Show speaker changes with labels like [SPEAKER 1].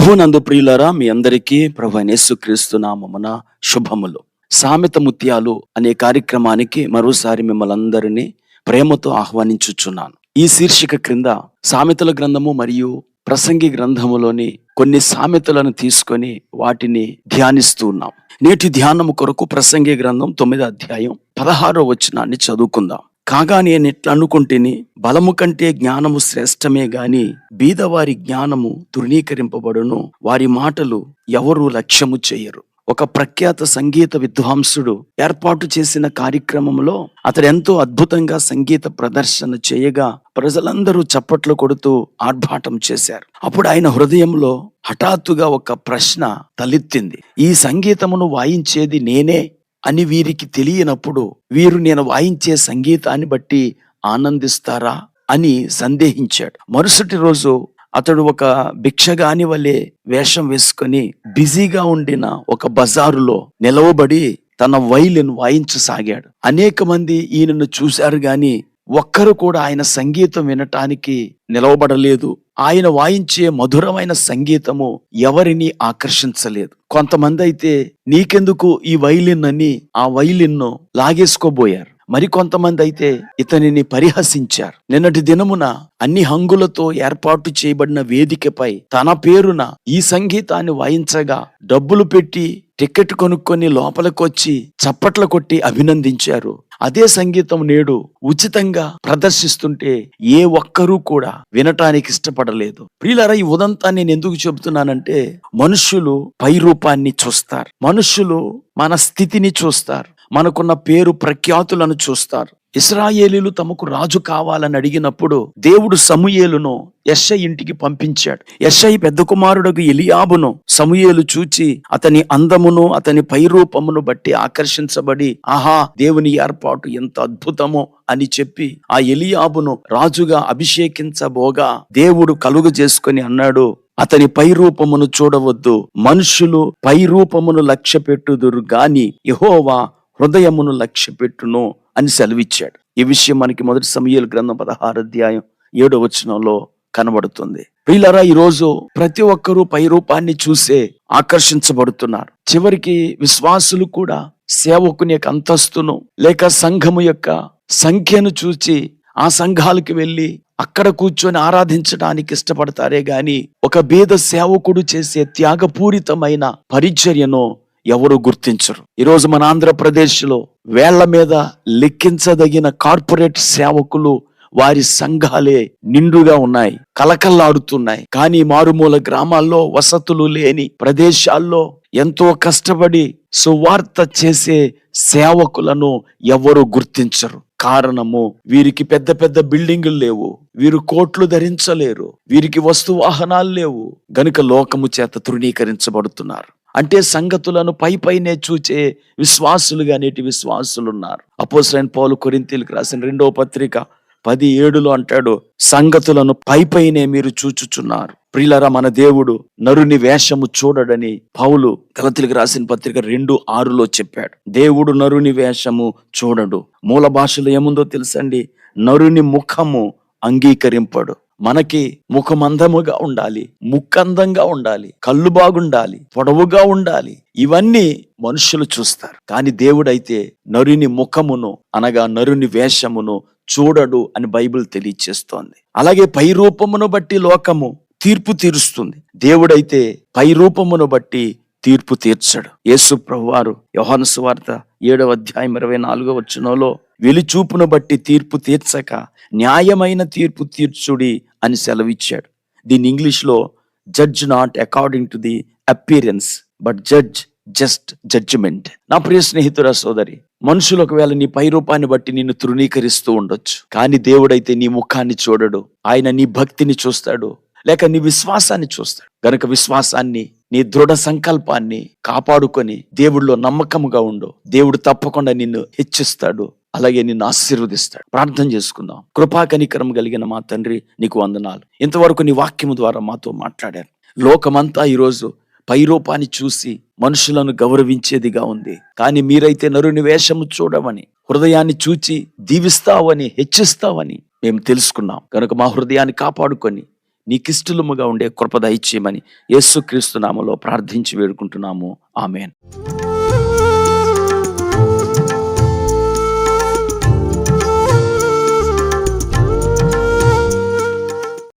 [SPEAKER 1] ప్రభునందు ప్రియులరా మీ అందరికీ ప్రభు యేసుక్రీస్తు నామమున శుభములు. సామెత ముత్యాలు అనే కార్యక్రమానికి మరోసారి మిమ్మల్ని అందరినీ ప్రేమతో ఆహ్వానించుచున్నాను. ఈ శీర్షిక క్రింద సామెతల గ్రంథము మరియు ప్రసంగి గ్రంథములోని కొన్ని సామెతలను తీసుకొని వాటిని ధ్యానిస్తూ ఉన్నాం. నేటి ధ్యానము కొరకు ప్రసంగి గ్రంథం తొమ్మిదో అధ్యాయం పదహారో వచనాన్ని చదువుకుందాం. కాగా నేను ఎట్లా అనుకుంటేని బలము కంటే జ్ఞానము శ్రేష్టమే గాని బీదవారి జ్ఞానము తృణీకరింపబడును వారి మాటలు ఎవరు లక్ష్యము చేయరు. ఒక ప్రఖ్యాత సంగీత విద్వాంసుడు ఏర్పాటు చేసిన కార్యక్రమంలో అతడు ఎంతో అద్భుతంగా సంగీత ప్రదర్శన చేయగా ప్రజలందరూ చప్పట్లు కొడుతూ ఆర్భాటం చేశారు. అప్పుడు ఆయన హృదయంలో హఠాత్తుగా ఒక ప్రశ్న తలెత్తింది. ఈ సంగీతమును వాయించేది నేనే? అని వీరికి తెలియనప్పుడు వీరు నేను వాయించే సంగీతాన్ని బట్టి ఆనందిస్తారా అని సందేహించాడు. మరుసటి రోజు అతడు ఒక భిక్షగాని వలె వేషం వేసుకొని బిజీగా ఉండిన ఒక బజారులో నిలవబడి తన వైలిన్ వాయించసాగాడు. అనేక మంది ఈయనను చూశారు గాని ఒక్కరు కూడా ఆయన సంగీతం వినటానికి నిలవబడలేదు. ఆయన వాయించే మధురమైన సంగీతము ఎవరిని ఆకర్షించలేదు. కొంతమంది అయితే నీకెందుకు ఈ వైలిన్ అని ఆ వైలిన్ను లాగేసుకోబోయారు. మరికొంతమంది అయితే ఇతనిని పరిహసించారు. నిన్నటి దినమున అన్ని హంగులతో ఏర్పాటు చేయబడిన వేదికపై తన పేరున ఈ సంగీతాన్ని వాయించగా డబ్బులు పెట్టి టికెట్ కొనుక్కొని లోపలికొచ్చి చప్పట్లు కొట్టి అభినందించారు. అదే సంగీతం నేడు ఉచితంగా ప్రదర్శిస్తుంటే ఏ ఒక్కరూ కూడా వినటానికి ఇష్టపడలేదు. ప్రియులరా ఈ ఉదంతా నేను ఎందుకు చెబుతున్నానంటే మనుష్యులు పై రూపాన్ని చూస్తారు. మనుష్యులు మన స్థితిని చూస్తారు. మనకున్న పేరు ప్రఖ్యాతులను చూస్తారు. ఇస్రాయేలీలు తమకు రాజు కావాలని అడిగినప్పుడు దేవుడు సమూయేలును యెషై ఇంటికి పంపించాడు. యెషై పెద్ద కుమారుడుకు ఎలియాబును సమూయేలు చూచి అతని అందమును అతని పైరూపమును బట్టి ఆకర్షించబడి ఆహా దేవుని ఏర్పాటు ఎంత అద్భుతమో అని చెప్పి ఆ ఎలియాబును రాజుగా అభిషేకించబోగా దేవుడు కలుగు చేసుకుని అన్నాడు అతని పైరూపమును చూడవద్దు. మనుషులు పైరూపమును లక్ష్య పెట్టుదురు గాని యహోవా హృదయమును లక్ష్యపెట్టును అని సెలవిచ్చాడు. ఈ విషయం మనకి మొదటి సమయాల గ్రంథం పదహారు అధ్యాయం ఏడో వచనంలో కనబడుతుంది. ప్రియులరా ఈ రోజు ప్రతి ఒక్కరూ పై రూపాన్ని చూసే ఆకర్షించబడుతున్నారు. చివరికి విశ్వాసులు కూడా సేవకుని యొక్క అంతస్తును లేక సంఘము యొక్క సంఖ్యను చూచి ఆ సంఘాలకు వెళ్ళి అక్కడ కూర్చొని ఆరాధించడానికి ఇష్టపడతారే గాని ఒక బీద సేవకుడు చేసే త్యాగపూరితమైన పరిచర్యను ఎవరు గుర్తించరు. ఈరోజు మన ఆంధ్రప్రదేశ్లో వేళ్ళ మీద లెక్కించదగిన కార్పొరేట్ సేవకులు వారి సంఘాలే నిండుగా ఉన్నాయి కలకల్లాడుతున్నాయి కానీ మారుమూల గ్రామాల్లో వసతులు లేని ప్రదేశాల్లో ఎంతో కష్టపడి సువార్త చేసే సేవకులను ఎవరు గుర్తించరు. కారణము వీరికి పెద్ద పెద్ద బిల్డింగులు లేవు వీరు కోట్లు ధరించలేరు వీరికి వస్తు వాహనాలు లేవు. గనుక లోకము చేత తృణీకరించబడుతున్నారు. అంటే సంగతులను పై పైనే చూచే విశ్వాసులుగా నేటి విశ్వాసులు ఉన్నారు అపోసరైన పౌలు కొరింతీలకు రాసిన రెండవ పత్రిక పది ఏడులో అంటాడు సంగతులను పై పైనే మీరు చూచుచున్నారు. ప్రియులరా మన దేవుడు నరుని వేషము చూడడని పౌలు గలతిలకు రాసిన పత్రిక రెండు ఆరులో చెప్పాడు. దేవుడు నరుని వేషము చూడడు. మూల భాషలో ఏముందో తెలుసండి? నరుని ముఖము అంగీకరింపడు. మనకి ముఖమందముగా ఉండాలి ముక్కందంగా ఉండాలి కళ్ళు బాగుండాలి పొడవుగా ఉండాలి. ఇవన్నీ మనుషులు చూస్తారు. కానీ దేవుడైతే నరుని ముఖమును అనగా నరుని వేషమును చూడడు అని బైబిల్ తెలియచేస్తోంది. అలాగే పై రూపమును బట్టి లోకము తీర్పు తీరుస్తుంది. దేవుడైతే పై రూపమును బట్టి తీర్పు తీర్చడు. యేసు ప్రభువారు యోహాను సువార్త ఏడవ అధ్యాయం ఇరవై నాలుగో వచ్చినలో వెలిచూపును బట్టి తీర్పు తీర్చక న్యాయమైన తీర్పు తీర్చుడి అని సెలవిచ్చాడు. దీని ఇంగ్లీష్లో judge not according to the appearance but judge just judgement నా ప్రియ స్నేహితురా సోదరి మనుషులు ఒకవేళ నీ పై రూపాన్ని బట్టి నిన్ను తృణీకరిస్తూ ఉండొచ్చు. కానీ దేవుడైతే నీ ముఖాన్ని చూడడు. ఆయన నీ భక్తిని చూస్తాడు. లేక నీ విశ్వాసాన్ని చూస్తాడు. గనక విశ్వాసాన్ని నీ దృఢ సంకల్పాన్ని కాపాడుకొని దేవుడిలో నమ్మకముగా ఉండు. దేవుడు తప్పకుండా నిన్ను హెచ్చిస్తాడు. అలాగే నిన్ను ఆశీర్వదిస్తాడు. ప్రార్థన చేసుకుందాం. కృపా కనికరం కలిగిన మా తండ్రి నీకు వందనాలు. ఇంతవరకు నీ వాక్యము ద్వారా మాతో మాట్లాడారు. లోకమంతా ఈరోజు పైరూపాన్ని చూసి మనుషులను గౌరవించేదిగా ఉంది. కానీ మీరైతే నరుని వేషము చూడవని హృదయాన్ని చూచి దీవిస్తావని హెచ్చిస్తావని మేము తెలుసుకున్నాం. కనుక మా హృదయాన్ని కాపాడుకొని నీకిష్టలుముగా ఉండే కృపద ఇచ్చేయమని యేసుక్రీస్తు నామలో ప్రార్థించి వేడుకుంటున్నాము. ఆమెన్.